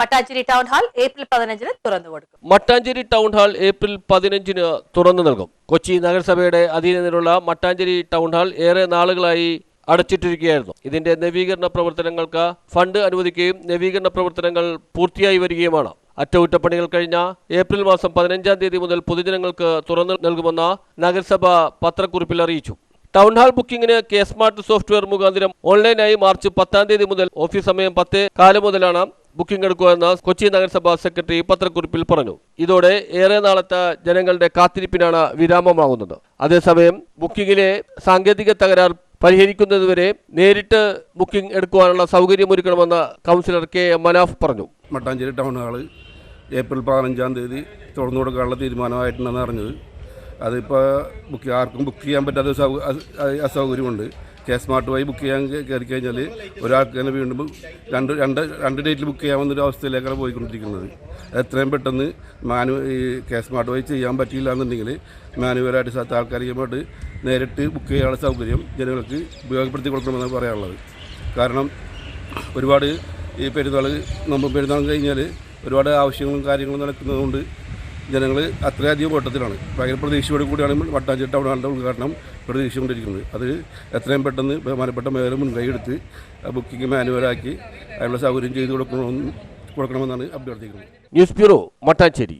Mattancherry town hall April പതിനഞ്ചിന് തുറന്നു കൊടുക്കും. മട്ടാഞ്ചേരി ടൗൺ ഹാൾ ഏപ്രിൽ പതിനഞ്ചിന് തുറന്നു നൽകും. കൊച്ചി നഗരസഭയുടെ അധീനതയിലുള്ള മട്ടാഞ്ചേരി ടൗൺ ഹാൾ ഏറെ നാളുകളായി അടച്ചിട്ടിരിക്കുകയായിരുന്നു. ഇതിന്റെ നവീകരണ പ്രവർത്തനങ്ങൾക്ക് ഫണ്ട് അനുവദിക്കുകയും നവീകരണ പ്രവർത്തനങ്ങൾ പൂർത്തിയായി വരികയുമാണ്. അറ്റകുറ്റപ്പണികൾ കഴിഞ്ഞ ഏപ്രിൽ മാസം പതിനഞ്ചാം തീയതി മുതൽ പൊതുജനങ്ങൾക്ക് തുറന്നു നൽകുമെന്ന് നഗരസഭ പത്രക്കുറിപ്പിൽ അറിയിച്ചു. ടൗൺ ഹാൾ ബുക്കിംഗിന് കെ സ്മാർട്ട് സോഫ്റ്റ്വെയർ മുഖാന്തരം ഓൺലൈനായി മാർച്ച് പത്താം തീയതി മുതൽ ഓഫീസ് സമയം പത്ത് കാലം മുതലാണ് ബുക്കിംഗ് എടുക്കുമെന്ന് കൊച്ചി നഗരസഭാ സെക്രട്ടറി പത്രക്കുറിപ്പിൽ പറഞ്ഞു. ഇതോടെ ഏറെ നാളത്തെ ജനങ്ങളുടെ കാത്തിരിപ്പിനാണ് വിരാമമാകുന്നത്. അതേസമയം ബുക്കിംഗിലെ സാങ്കേതിക തകരാർ പരിഹരിക്കുന്നതുവരെ നേരിട്ട് ബുക്കിംഗ് എടുക്കുവാനുള്ള സൗകര്യമൊരുക്കണമെന്ന് കൗൺസിലർ കെ എം മനാഫ് പറഞ്ഞു. മട്ടാഞ്ചേരി ടൗൺ ഹാൾ ഏപ്രിൽ പതിനഞ്ചാം തീയതി തുറന്നു കൊടുക്കാനുള്ള തീരുമാനമായിട്ടുണ്ടെന്ന് അറിഞ്ഞത്. അതിപ്പോൾ ബുക്ക് ആർക്കും ബുക്ക് ചെയ്യാൻ പറ്റാത്ത അസൗകര്യമുണ്ട്. കെ സ്മാർട്ട് വഴി ബുക്ക് ചെയ്യാൻ കയറി കഴിഞ്ഞാൽ ഒരാൾക്ക് തന്നെ വീണ്ടും രണ്ട് രണ്ട് രണ്ട് ഡേറ്റിൽ ബുക്ക് ചെയ്യാമെന്നൊരു അവസ്ഥയിലേക്കാണ് പോയിക്കൊണ്ടിരിക്കുന്നത്. എത്രയും പെട്ടെന്ന് മാനു ഈ കെ സ്മാർട്ട് വഴി ചെയ്യാൻ പറ്റിയില്ല എന്നുണ്ടെങ്കിൽ മാനുവലായിട്ട് താൽക്കാലികമായിട്ട് നേരിട്ട് ബുക്ക് ചെയ്യാനുള്ള സൗകര്യം ജനങ്ങൾക്ക് ഉപയോഗപ്പെടുത്തി കൊടുക്കണമെന്നാണ് പറയാനുള്ളത്. കാരണം ഒരുപാട് ഈ പെരുന്നാൾ നമ്മൾ പെരുന്നാൾ കഴിഞ്ഞാൽ ഒരുപാട് ആവശ്യങ്ങളും കാര്യങ്ങളും നടക്കുന്നതുകൊണ്ട് ജനങ്ങൾ അത്രയധികം ഓട്ടത്തിലാണ്. ഭയങ്കര പ്രതീക്ഷയോട് കൂടിയാണ് വട്ടാഞ്ചേരി അവിടെ ഉദ്ഘാടനം പ്രതീക്ഷിച്ചുകൊണ്ടിരിക്കുന്നത്. അത് എത്രയും പെട്ടെന്ന് ബഹുമാനപ്പെട്ട മേയർ മുൻകൈ എടുത്ത് ബുക്കിംഗ് മാനുവലാക്കി അതിനുള്ള സൗകര്യം ചെയ്തു കൊടുക്കണമെന്ന് കൊടുക്കണമെന്നാണ് അഭ്യർത്ഥിക്കുന്നത്. News bureau Mattancherry